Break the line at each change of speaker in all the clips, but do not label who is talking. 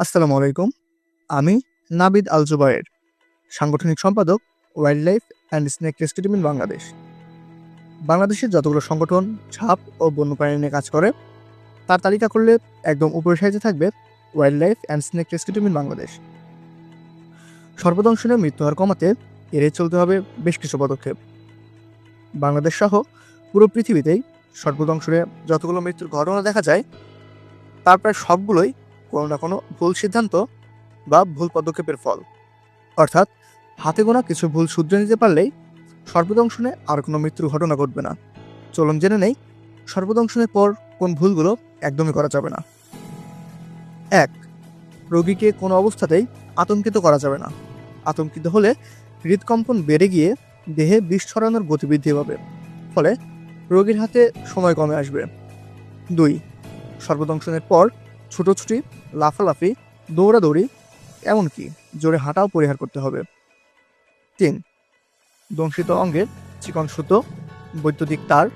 আসসালামু আলাইকুম। আমি নাবিদ আল জুবায়ের সাংগঠনিক সম্পাদক wild life and snake rescue in Bangladesh. বাংলাদেশের যতগুলো সংগঠন, ছাপ ও বন্যপ্রাণী নিয়ে কাজ করে, তার তালিকা করলে একদম উপরের সাইজে থাকবে wild life and snake rescue in Bangladesh. সর্বদংশনের মৃত্যুহার কমাতে এড়িয়ে চলতে হবে বেশ কিছু পদক্ষেপ। বাংলাদেশ সহ পুরো পৃথিবীতেই সর্বদংশনে যতগুলো মৃত্যুর ঘটনা দেখা যায়, তার প্রায় সবগুলোই কোনো না কোনো ভুল সিদ্ধান্ত বা ভুল পদক্ষেপের ফল। অর্থাৎ, হাতে গোনা কিছু ভুল শুধরে নিতে পারলেই সর্বদংশনে আর কোনো মৃত্যুর ঘটনা ঘটবে না। চলুন জেনে নেই, সর্বদংশনের পর কোন ভুলগুলো একদমই করা যাবে না। এক, রোগীকে কোনো অবস্থাতেই আতঙ্কিত করা যাবে না। আতঙ্কিত হলে হৃদকম্পন বেড়ে গিয়ে দেহে বিষ ছড়ানোর গতিবৃদ্ধি পাবে। ফলে রোগীর হাতে সময় কমে আসবে। দুই, সর্বদংশনের পর ছুটোছুটি, লাফালাফি, দৌড়াদৌড়ি, এমনকি জোরে হাঁটাও পরিহার করতে হবে। তিন, দংশিত অঙ্গের চিকন সুতো, বৈদ্যুতিক তার,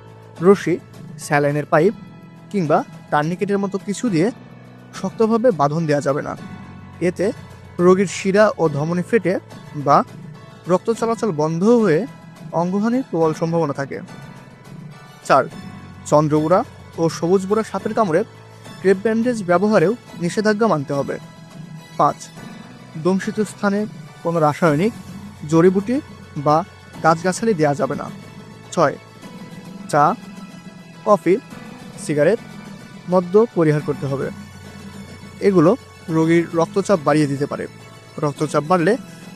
রশি, স্যালাইনের পাইপ, কিংবা টার্নিকেটের মতো কিছু দিয়ে শক্তভাবে বাঁধন দেওয়া যাবে না। এতে রোগীর শিরা ও ধমনী ফেটে বা রক্ত চলাচল বন্ধ হয়ে অঙ্গহানির প্রবল সম্ভাবনা থাকে। চার চন্দ্রগুড়া ও সবুজ বোড়া সাপের কামড়ে ক্রেপ ব্যান্ডেজ ব্যবহারেও নিষেধাজ্ঞা মানতে হবে। পাঁচ, দংশিত স্থানে কোনো রাসায়নিক, জড়িবুটি বা গাছগাছালি দেওয়া যাবে না। ছয়, চা, কফি, সিগারেট মদ্য পরিহার করতে হবে। এগুলো রোগীর রক্তচাপ বাড়িয়ে দিতে পারে। রক্তচাপ বাড়লে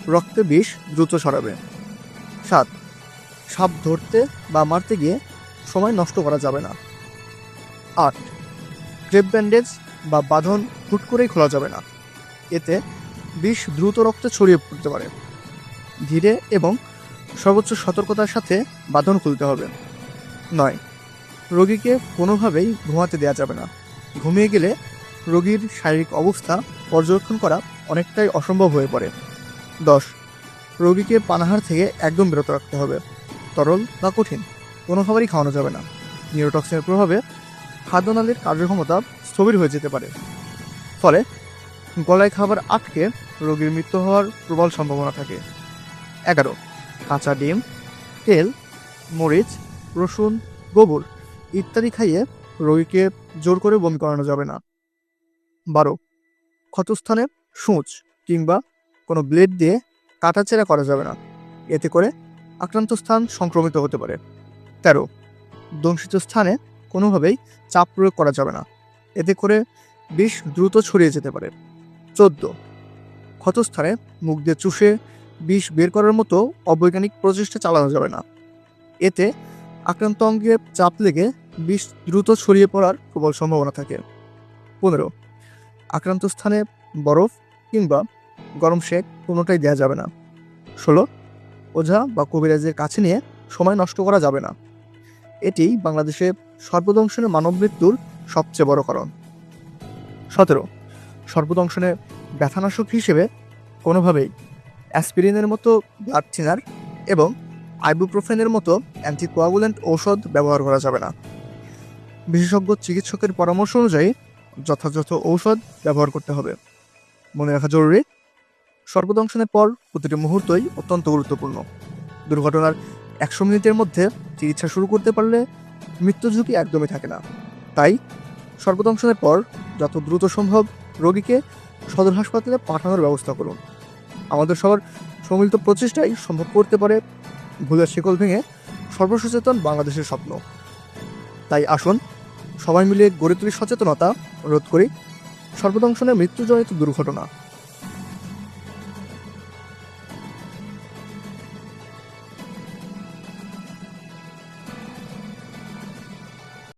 রক্তে বিষ দ্রুত সরাবে সাত, সাপ ধরতে বা মারতে গিয়ে সময় নষ্ট করা যাবে না। আট ক্রেপ ব্যান্ডেজ বা বাঁধন হুট করেই খোলা যাবে না। এতে বিষ দ্রুত রক্তে ছড়িয়ে পড়তে পারে। ধীরে এবং সর্বোচ্চ সতর্কতার সাথে বাঁধন খুলতে হবে। নয়, রোগীকে কোনোভাবেই ঘুমাতে দেওয়া যাবে না। ঘুমিয়ে গেলে রোগীর শারীরিক অবস্থা পর্যবেক্ষণ করা অনেকটাই অসম্ভব হয়ে পড়ে। দশ, রোগীকে পানাহার থেকে একদম বিরত রাখতে হবে। তরল বা কঠিন কোনো খাবারই খাওয়ানো যাবে না। নিউরোটক্সিনের প্রভাবে খাদ্যনালীর কার্যক্ষমতা স্থবির হয়ে যেতে পারে। ফলে গলায় খাবার আটকে রোগীর মৃত্যু হওয়ার প্রবল সম্ভাবনা থাকে। এগারো, কাঁচা ডিম, তেল, মরিচ, রসুন, গোবর ইত্যাদি খাইয়ে রোগীকে জোর করে বমি করানো যাবে না। বারো, ক্ষতস্থানে সূচ কিংবা কোনো ব্লেড দিয়ে কাটাচেরা করা যাবে না। এতে করে আক্রান্ত স্থান সংক্রমিত হতে পারে। তেরো, দংশিত স্থানে কোনোভাবেই চাপ প্রয়োগ করা যাবে না। এতে করে বিষ দ্রুত ছড়িয়ে যেতে পারে। চোদ্দ। ক্ষতস্থানে মুখ দিয়ে চুষে বিষ বের করার মতো অবৈজ্ঞানিক প্রচেষ্টা চালানো যাবে না। এতে আক্রান্ত অঙ্গে চাপ লেগে বিষ দ্রুত ছড়িয়ে পড়ার প্রবল সম্ভাবনা থাকে। পনেরো। আক্রান্ত স্থানে বরফ কিংবা গরম শেক কোনোটাই দেওয়া যাবে না। ষোলো। ওঝা বা কবিরাজের কাছে নিয়ে সময় নষ্ট করা যাবে না। এটি বাংলাদেশে সর্বদংশনে মানব মৃত্যুর সবচেয়ে বড় কারণ। সতেরো সর্বদংশনে ব্যথানাশক হিসেবে কোনোভাবেই অ্যাসপিরিনের মতো ব্লাড থিনার এবং আইবুপ্রোফেনের মতো অ্যান্টিকোয়াগুলেন্ট ঔষধ ব্যবহার করা যাবে না। বিশেষজ্ঞ চিকিৎসকের পরামর্শ অনুযায়ী যথাযথ ঔষধ ব্যবহার করতে হবে। মনে রাখা জরুরি সর্বদংশনের পর প্রতিটি মুহূর্তই অত্যন্ত গুরুত্বপূর্ণ। দুর্ঘটনার একশো মিনিটের মধ্যে চিকিৎসা শুরু করতে পারলে মৃত্যু ঝুঁকি একদমই থাকে না। তাই সর্বদংশনের পর যত দ্রুত সম্ভব রোগীকে সদর হাসপাতালে পাঠানোর ব্যবস্থা করুন। আমাদের সবার সম্মিলিত প্রচেষ্টাই সম্ভব করতে পারে ভুলের শিকল ভেঙে সর্বসচেতন বাংলাদেশের স্বপ্ন। তাই আসুন, সবাই মিলে গড়ে তুলি সচেতনতা রোধ করি। সর্বদংশনের মৃত্যুজনিত দুর্ঘটনা